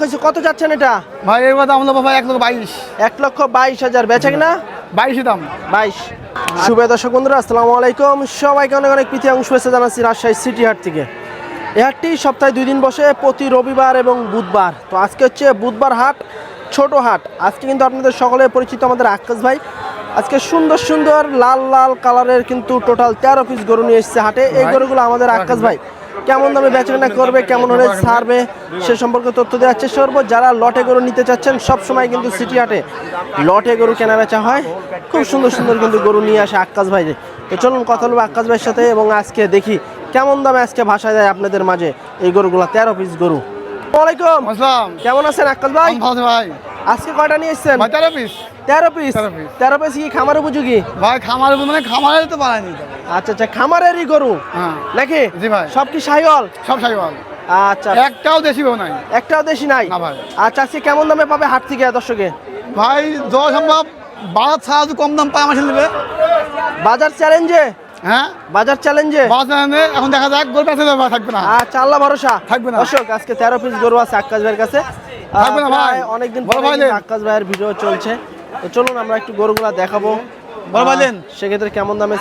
হয়েছে কত যাচ্ছেন এটা? ভাই এবার দাম হলো ভাই এক লক্ষ বাইশ। এক লক্ষ বাইশ হাজার বেচে কিনা? বাইশই দাম। বাইশ। শুভ দর্শক বন্ধুরা আসসালামু আলাইকুম। সবাইকে অনেক অনেক প্রীতি এবং শুভেচ্ছা জানাচ্ছি রাজশাহী সিটি হাট থেকে। এই হাটটি সপ্তাহে দুই দিন বসে প্রতি রবিবার এবং বুধবার। তো আজকে হচ্ছে বুধবার হাট ছোট হাট। আজকে কিন্তু আপনাদের সকলে পরিচিত আমাদের আকাশ ভাই। আজকে সুন্দর সুন্দর লাল লাল কালারের কিন্তু টোটাল তেরো পিস গরু নিয়ে এসেছে হাটে। এই গরুগুলো আমাদের আকাশ ভাই। কেমন দামে বেচাকেনা করবে, কেমন হলে ছাড়বে, সে সম্পর্কে তথ্য দেওয়ার চেষ্টা করব। যারা লটে গরু নিতে চাচ্ছেন সব সময় কিন্তু সিটি হাটে লটে গরু কেনা বেচা হয়। খুব সুন্দর সুন্দর কিন্তু গরু নিয়ে আসে আক্কাশ ভাই। তো চলুন কথা বলব আক্কাশ ভাইয়ের সাথে এবং আজকে দেখি কেমন দামে আজকে ভাষা যায় আপনাদের মাঝে এই গরুগুলো, তেরো পিস গরু। ওয়ালাইকুম আসসালাম। কেমন আছেন আক্কাস ভাই? ভালো ভাই। আজকে কয়টা নিয়ে এসছেন? ভাই তেরো পিস তেরো পিস 13 piece। তেরো পিস কি খামার উপযোগী? ভাই খামার মানে খামারে তো বানায়নি আচ্ছা আচ্ছা খামারেরই গরু? হ্যাঁ। নাকি? জি ভাই। সব কি সাইওয়াল সব সাইওয়াল আচ্ছা। একটাও দেশি নাই। একটাও দেশি নাই? না ভাই। আচ্ছা আজকে কেমন দামে পাবে হাট থেকে দর্শকে? ভাই যত সম্ভব বাজার ছাড়া কম দাম পায় আমার নেবে। বাজার চ্যালেঞ্জে হ্যাঁ? বাজার চ্যালেঞ্জে বাজার এখন দেখা যাক গরু দেবে থাকবে না? আচ্ছা আল্লাহ ভরসা। থাকবে না। দর্শক আজকে তেরো পিস গরু আছে আক্কাস ভাইয়ের কাছে। থাকবে না ভাই। অনেকদিন ভাই ভাইয়ের ভিডিও চলছে। তো চলুন আমরা একটু গরুগুলা দেখাবো। সেক্ষেত্রে কেমন দামে।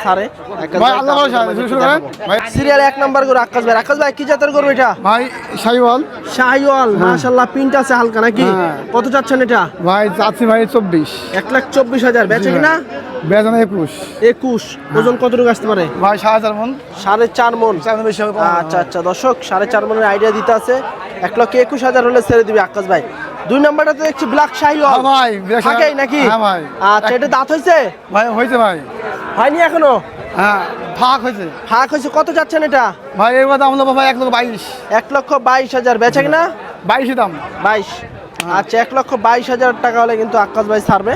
ভাই। সিরিয়াল এক নাম্বার গরু আক্কাস ভাই আক্কাস ভাই কি জাতের গরু এটা? ভাই সাইওয়াল শাহিওয়াল মাশাল্লাহ পিন্ট আছে হালকা নাকি? হ্যাঁ। কত চাচ্ছেন এটা? ভাই যাচ্ছি ভাই চব্বিশ। এক লাখ চব্বিশ হাজার। বেচে কিনা? বেতন একুশ। একুশ। ওজন কতটুকু আসতে পারে? ভাই সাড়ে চার মন। সাড়ে চার মন। আচ্ছা আচ্ছা। দর্শক সাড়ে চার মনের আইডিয়া দিতে আছে। এক লক্ষ একুশ হাজার হলে ছেড়ে দিবে আকাশ ভাই। দুই নাম্বারটা তো দেখছি ব্ল্যাক শাহি হ্যাঁ ভাই, থাকেই নাকি? হ্যাঁ ভাই। আচ্ছা এটা দাঁত হয়েছে? ভাই হয়েছে ভাই। হয়নি এখনও? হ্যাঁ ফাঁক হয়েছে। ফাঁক হয়েছে। কত যাচ্ছেন এটা? ভাই এবার দাম হলো ভাই এক লক্ষ বাইশ। এক লক্ষ বাইশ হাজার। বেচে কিনা? বাইশই দাম। বাইশ। আচ্ছা এক লক্ষ বাইশ হাজার টাকা হলে কিন্তু আকাশ ভাই ছাড়বে।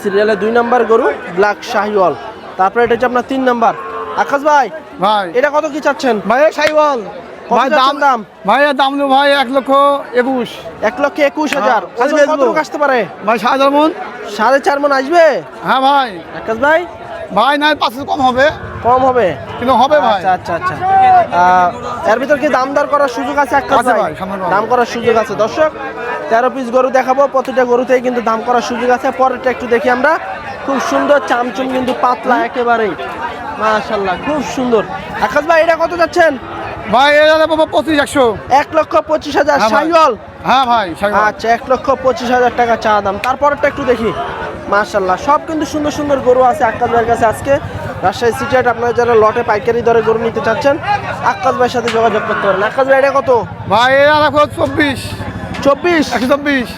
সিরিয়ালে দুই নাম্বার গরু ব্ল্যাক শাহিওয়াল তারপরে এটা হচ্ছে আপনার তিন নাম্বার। আকাশ ভাই ভাই। এটা কত কি চাচ্ছেন? ভাই কত ভাই দাম দাম? ভাই দাম ভাই এক লক্ষ একুশ। এক লক্ষ একুশ হাজার। হ্যাঁ। কতটুকু আসতে পারে? ভাই সাড়ে চার মন। সাড়ে চার মন আসবে? হ্যাঁ ভাই। আকাশ ভাই? ভাই না পাঁচশো কম হবে। কম হবে? কিন্তু হবে ভাই। আচ্ছা আচ্ছা আচ্ছা। এর ভিতর কি দাম দর করার সুযোগ আছে পাবো। দাম করার সুযোগ আছে। দর্শক তেরো পিস গরু দেখাবো। প্রতিটা গরুতেই কিন্তু দাম করার সুযোগ আছে। পরেরটা একটু দেখি আমরা। খুব সুন্দর চামচুম কিন্তু পাতলা একেবারেই। মাশাল্লাহ খুব সুন্দর। আকাশ ভাই এটা কত যাচ্ছেন? ভাই এটা পঁচিশ একশো। এক লক্ষ পঁচিশ হাজার হ্যাঁ ভাই। সাইওয়াল? হ্যাঁ ভাই আচ্ছা এক লক্ষ পঁচিশ হাজার টাকা চা দাম। তারপরটা একটু দেখি। মার্শাল্লাহ সব কিন্তু সুন্দর সুন্দর গরু আছে আক্কাস ভাইয়ের কাছে আজকে। রাজশাহী সিটি হাট আপনারা যারা লটে পাইকারি দরে গরু নিতে চাচ্ছেন আক্কাস ভাইয়ের সাথে যোগাযোগ করতে পারেন। আক্কাস ভাই এটা কত? ভাই এটা চব্বিশ। চব্বিশ। একশো চব্বিশ।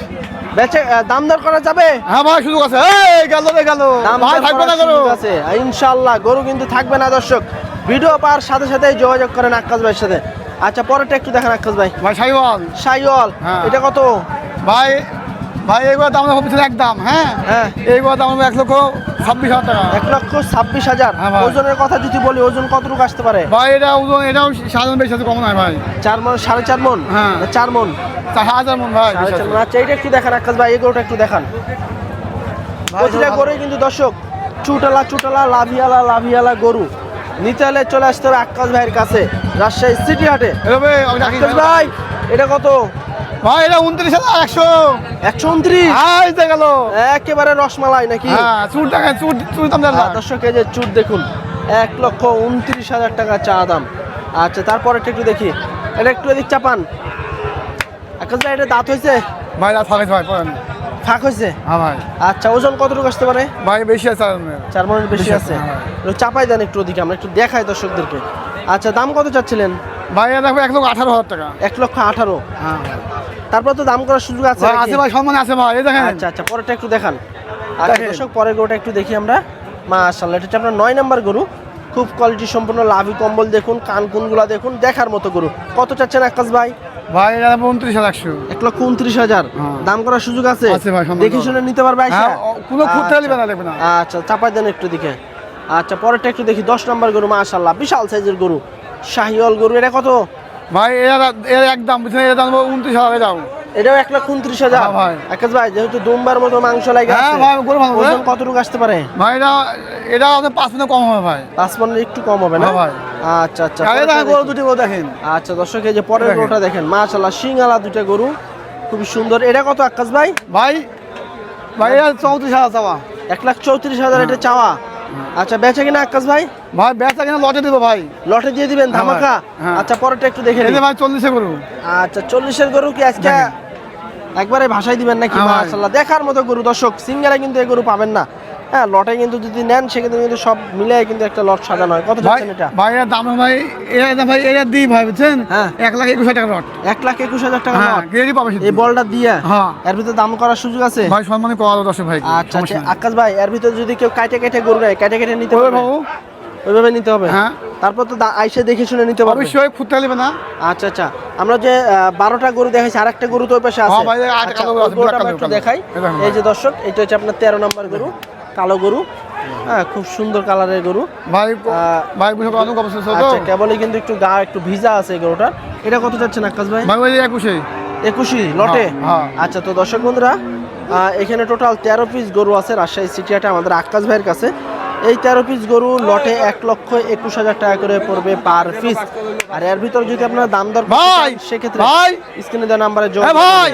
বেচে দাম দর করা যাবে? হ্যাঁ ভাই সুযোগ আছে। এই গেল রে গেল। ভাই থাকবে না করার আছে। ইনশাল্লাহ গরু কিন্তু থাকবে না দর্শক। ভিডিও পাওয়ার সাথে সাথেই যোগাযোগ করেন আক্কাস ভাইয়ের সাথে। আচ্ছা পরেরটা একটু দেখেন আক্কাস ভাই। ভাই সাইওয়াল। সাইওয়াল হ্যাঁ। এটা কত? ভাই ভাই এইগুলো দাম হবে একদম হ্যাঁ? হ্যাঁ। এইগুলো দাম এক লক্ষ ছাব্বিশ হাজার টাকা। এক লক্ষ ছাব্বিশ হাজার। হ্যাঁ ওজনের কথা যদি বলি ওজন কতটুকু আসতে পারে? ভাই এটা ওজন এটাও সাধারণ বেশি আছে কম নয় ভাই। চার মন সাড়ে চার মন? হ্যাঁ। চার মন? চার হাজার মন ভাই আচ্ছা এইটা একটু দেখান আকাশ ভাই এগুলোটা একটু দেখান। প্রতিটা গরুই কিন্তু দর্শক চুটালা চুটালা লাভিয়ালা লাভিয়ালা গরু। নিতে হলে চলে আসতে হবে আকাশ ভাইয়ের কাছে রাজশাহী সিটি হাটে। আকাশ ভাই এটা কত? ভাই এটা উনত্রিশ হাজার একশো। একশো উনত্রিশ? গেল। একেবারে রসমালাই নাকি? হ্যাঁ দেখেন চুট চুট দাম দর্শক এই যে দেখুন এক লক্ষ উনত্রিশ হাজার টাকা চা দাম। আচ্ছা তারপরে একটু দেখি। এটা একটু এদিক চাপান। এটা দাঁত হয়েছে? ভাই ফাঁক হয়েছে হ্যাঁ ভাই। আচ্ছা ওজন কতটুকু আসতে পারে? ভাই বেশি আছে চার মনের বেশি আছে। হ্যাঁ। একটু চাপাই দেন একটু ওদিকে আমরা একটু দেখাই দর্শকদেরকে। আচ্ছা দাম কত চাচ্ছিলেন? ভাই দেখো এক লক্ষ আঠারো হাজার টাকা। এক লক্ষ আঠারো। হ্যাঁ তারপর তো দাম করার সুযোগ আছে আছে ভাই সম্মানে আছে ভাই এই দেখেন। আচ্ছা আচ্ছা পরেরটা একটু দেখান। আচ্ছা। দর্শক পরের গরুটা একটু দেখি আমরা। মাশাআল্লাহ এটা হচ্ছে আপনার নয় নাম্বার গরু। খুব কোয়ালিটি সম্পূর্ণ লাভি কম্বল দেখুন কান কুনগুলা দেখুন দেখার মতো গরু। কত চাচ্ছেন আকাশ ভাই? ভাই দেখো উনত্রিশ হাজার একশো। এক লক্ষ উনত্রিশ হাজার। হ্যাঁ। দাম করার সুযোগ আছে? আছে ভাই। দেখে শুনে নিতে পারবে? হ্যাঁ, কোনো খুঁটতে আচ্ছা। না, আচ্ছা চাপাই দেন একটু দিকে আচ্ছা পরেরটা একটু দেখি দশ নম্বর গরু মাশাল্লাহ বিশাল সাইজের গরু। শাহিওয়াল গরু এটা কত? ভাই এর এর একদম বুঝছেন এর দাম উনত্রিশ হাজার দাও এটাও এক লাখ উনত্রিশ হাজার। হ্যাঁ, ভাই। আকাশ ভাই যেহেতু দুমবার মতো মাংস লাগে হ্যাঁ, ভাই, গরু ভালো, ওজন। কতটুকু আসতে পারে? ভাই এটা এটা আমাদের পাঁচ মিনিট কম হবে ভাই। পাঁচ পনেরো একটু কম হবে না? হ্যাঁ, ভাই। আচ্ছা আচ্ছা দেখেন গরু। দুটি গরু দেখেন। আচ্ছা দর্শক এই যে পরের দেখেন। গরুটা দেখেন। মাশাল্লাহ সিংহালা দুইটা গরু। খুবই সুন্দর। এটা কত আকাশ ভাই? ভাই ভাই চৌত্রিশ হাজার চাওয়া। এক লাখ চৌত্রিশ হাজার এটা চাওয়া। আচ্ছা বেচা কিনা আকাশ ভাই? ভাই বেচা কিনা লটে দেবো ভাই। লটে দিয়ে দিবেন হ্যাঁ, ধামাকা? হ্যাঁ। আচ্ছা পরেরটা একটু দেখে নিন ভাই চল্লিশে গরু। আচ্ছা চল্লিশের গরু কি আজকে একবারে ভাষায় দিবেন নাকি? হ্যাঁ, মাশাআল্লাহ দেখার মতো গরু দর্শক সিঙ্গারা কিন্তু এই গরু পাবেন না। হ্যাঁ লটে কিন্তু যদি নেন সেক্ষেত্রে কিন্তু সব মিলে কিন্তু একটা লট সাজানো হয়। কত যাচ্ছেন এটা? ভাই এর দাম ভাই এর ভাই এর দিই ভাই বুঝছেন? হ্যাঁ। এক লাখ একুশ হাজার টাকা লট। এক লাখ একুশ হাজার টাকা হ্যাঁ লট। গ্রেডি পাবে এই বলটা দিয়ে। হ্যাঁ। এর ভিতরে দাম করার সুযোগ আছে? ভাই সম্মানে করা দর্শক ভাই আচ্ছা আচ্ছা। আকাশ ভাই এর ভিতরে যদি কেউ কাটে কেটে গরু নেয় কাটে কেটে নিতে হবে বাবু। ওইভাবে নিতে হবে? হ্যাঁ। তারপর তো আইসে দেখে শুনে নিতে পারবে। অবশ্যই ফুটতে নেবে না। আচ্ছা আচ্ছা। আমরা যে বারোটা গরু দেখাইছি আরেকটা গরু তো ওই পাশে আছে। হ্যাঁ আচ্ছা, গরু আছে, একটু কালো। দেখাই। এই যে দর্শক এটা হচ্ছে আপনার তেরো নম্বর গরু। কালো গরু। হ্যাঁ খুব সুন্দর কালারের গরু। ভাই ভাই বুঝে অনেক অবস্থা তো আচ্ছা কেবলই কিন্তু একটু গা একটু ভিজা আছে গরুটা। এটা কত যাচ্ছেন আকাশ ভাই? ভাই যে একুশে। একুশি লটে? হ্যাঁ, হ্যাঁ। আচ্ছা তো দর্শক বন্ধুরা এখানে টোটাল তেরো পিস গরু আছে রাজশাহী সিটিয়াটা আমাদের আকাশ ভাইয়ের কাছে। এই তেরো পিস গরু লটে এক লক্ষ একুশ হাজার টাকা করে পড়বে পার পিস আর এর ভিতর যদি আপনার দাম দর সেক্ষেত্রে ভাই। স্ক্রিনে দেওয়া নাম্বারে এ যোগাযোগ ভাই।